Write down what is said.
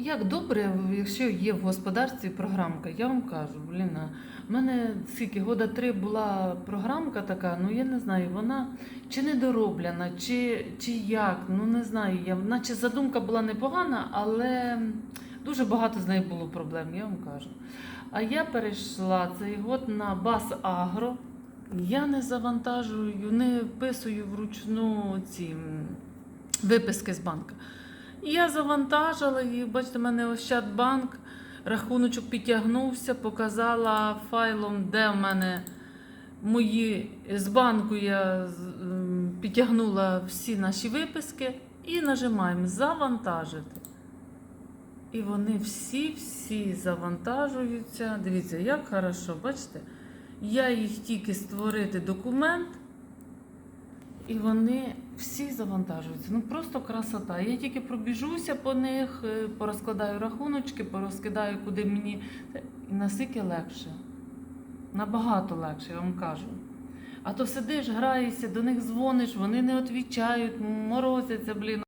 Як добре, якщо є в господарстві програмка, я вам кажу, блін, в мене скільки года три була програмка така, ну я не знаю, вона чи недороблена, чи, чи як, ну не знаю. Я, наче задумка була непогана, але дуже багато з нею було проблем, я вам кажу. А я перейшла цей год на Бас Агро. Я не завантажую, не вписую вручну ці виписки з банка. І Я завантажила їх, бачите, в мене Ощадбанк, рахуночок підтягнувся, показала файлом, де в мене мої з банку я підтягнула всі наші виписки і нажимаємо завантажити. І вони всі-всі завантажуються. Дивіться, як хорошо, бачите? Я їх тільки створити документ, і вони всі завантажуються. Ну просто красота. Я тільки пробіжуся по них, е, порозкладаю рахуночки, порозкидаю, куди мені. І наскільки легше. Набагато легше, я вам кажу. А то сидиш, граєшся, до них дзвониш, вони не відвічають, морозяться, блін.